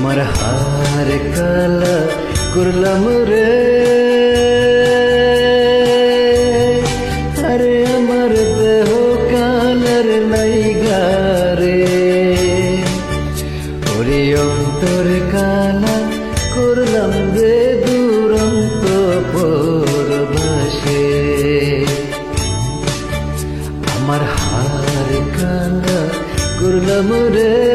আমার হার কালা করলাম রে আরে আমার দেহ কালার লাইগা রে ওরে অন্তর কালা করলাম রে দুরন্ত পরবাসে আমার হার কালা করলাম রে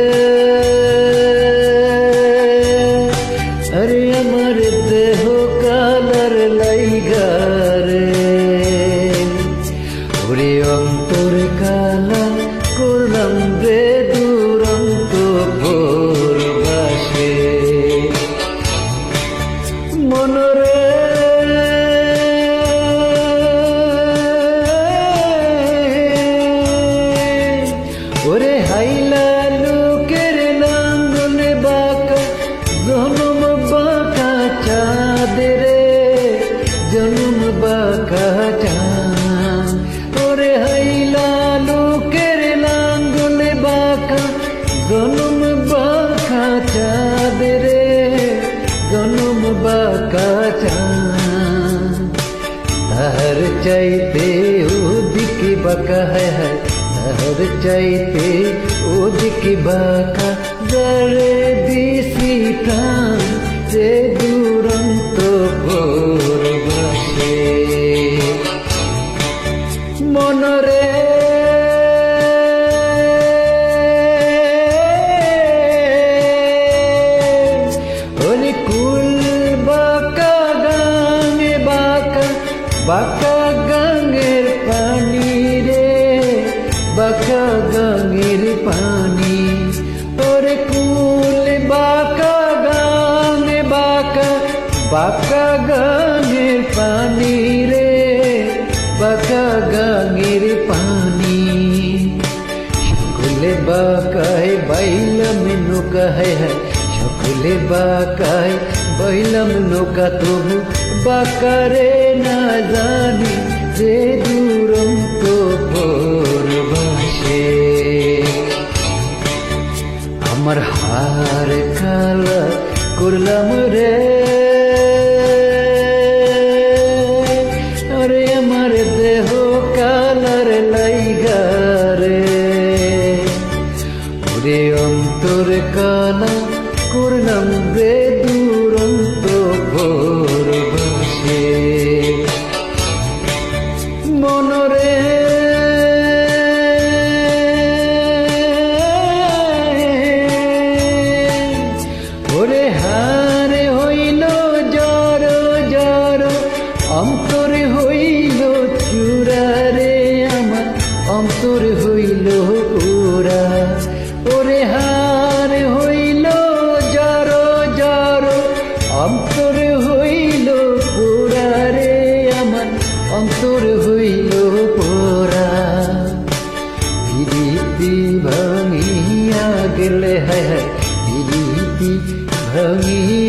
আমার দেহ কালার লাইগা চাঁদে রে জনম তাহার চাইতে ওদিকে বাঁকা, হয় হয়। তাহার চাইতে ওদিকে বাঁকা জড়ে দিছি প্রাণ বাঁকা গাঙের পানি রে, বাঁকা গাঙের পানি। ওরে কুল বাঁকা গাঙে বাঁকা বাঁকা গাঙের পানি রে, বাঁকা গাঙের পানি। সকলে বাকায় বাইলাম নৌকা হায় হায় সকলে বাকায় বাইলাম নৌকা তবু বাকারে না জানি যে দুরন্ত পরবাসে আমার হার কালা করলাম রে আরে আমার দেহ কালার লাইগা রে ওরে অন্তর কালা করলাম রে দুরন্ত ভোরবাসে মনরে ওরে হারে হইল জর জর অন্তরে হইল চূড়ারে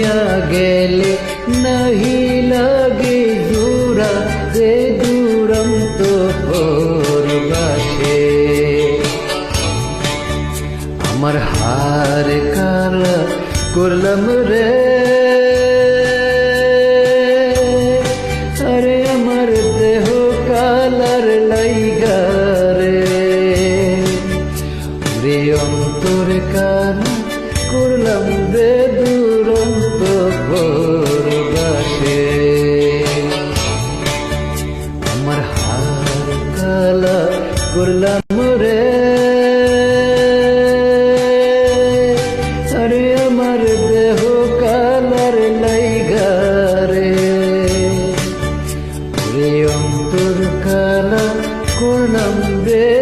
ভাঙিয়া গেলে নাহি লাগে জোড়া রে দুরন্ত পরবাসে আমার হার কালা করলাম রে আরে আমার দেহ কালার লাইগা রে অন্তর কালা করলাম রে দুরন্ত পরবাসে আমার হার কালা করলাম রে। আরে আমার দেহ কালার লাইগা রে। রে অন্তর কালা করলাম রে